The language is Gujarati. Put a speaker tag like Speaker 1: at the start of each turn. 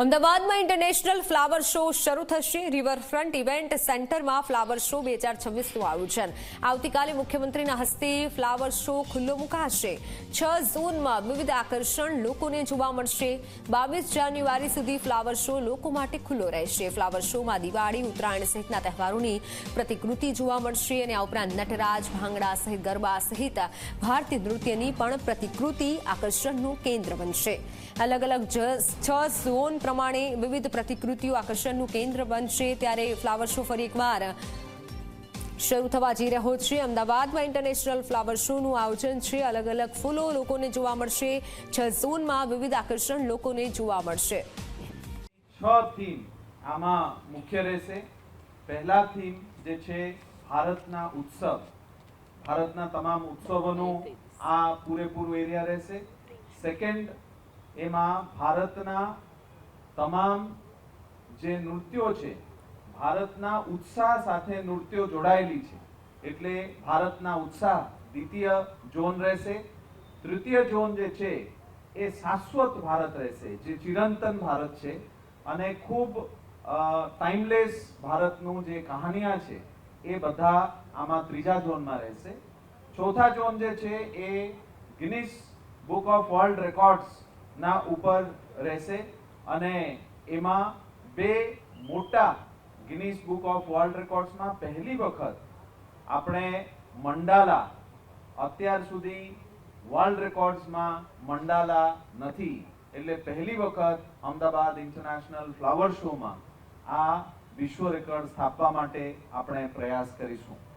Speaker 1: અમદાવાદમાં ઇન્ટરનેશનલ ફ્લાવર શો શરૂ થશે. રિવરફ્રન્ટ ઇવેન્ટ સેન્ટરમાં ફ્લાવર શો બે હજાર છવ્વીસનું આયોજન. આવતીકાલે મુખ્યમંત્રીના હસ્તે ફ્લાવર શો ખુલ્લો મુકાશે. છ ઝોનમાં વિવિધ આકર્ષણ લોકોને જોવા મળશે. બાવીસ જાન્યુઆરી સુધી ફ્લાવર શો લોકો માટે ખુલ્લો રહેશે. ફ્લાવર શોમાં દિવાળી, ઉત્તરાયણ સહિતના તહેવારોની પ્રતિકૃતિ જોવા મળશે અને આ ઉપરાંત નટરાજ, ભાંગડા સહિત ગરબા સહિત ભારતીય નૃત્યની પણ પ્રતિકૃતિ આકર્ષણનું કેન્દ્ર બનશે. અલગ અલગ છ ઝોન પ્રમાણે વિવિધ પ્રતિકૃતિઓ આકર્ષણનું કેન્દ્ર બનશે ત્યારે ફ્લાવર શો ફરી એકવાર શરૂ થવા જઈ રહ્યો છે. અમદાવાદમાં ઇન્ટરનેશનલ ફ્લાવર શોનું આયોજન છે. અલગ અલગ ફૂલો લોકોને જોવા મળશે. છ ઝોનમાં વિવિધ આકર્ષણ લોકોને જોવા મળશે.
Speaker 2: છ થીમ આમાં મુખ્ય રહેશે. પહેલા થીમ જે છે ભારતના ઉત્સવ. ભારતના તમામ ઉત્સવોનું આ પૂરેપૂરું એરિયા રહેશે. સેકન્ડ એમાં ભારતના તમામ જે નૃત્યો છે, ભારતના ઉત્સાહ સાથે નૃત્યો જોડાયેલી છે. એટલે ભારતના ઉત્સાહ દ્વિતીય ઝોન રહેશે. તૃતીય ઝોન જે છે, એ શાશ્વત ભારત રહેશે, જે ચિરંતન ભારત છે. અને ખૂબ ટાઈમલેસ ભારતનું જે કહાનિયા છે, એ બધા આમાં ત્રીજા ઝોનમાં રહેશે. ચોથા ઝોન જે છે, એ Guinness book of world records ના ઉપર રહેશે. અને એમાં બે મોટા ગિનિસ બુક ઓફ વર્લ્ડ રેકોર્ડ્સમાં પહેલી વખત આપણે મંડાલા અત્યાર સુધી વર્લ્ડ રેકોર્ડ્સમાં મંડાલા નથી. એટલે પહેલી વખત અમદાવાદ ઇન્ટરનેશનલ ફ્લાવર શોમાં આ વિશ્વ રેકોર્ડ સ્થાપવા માટે આપણે પ્રયાસ કરીશું.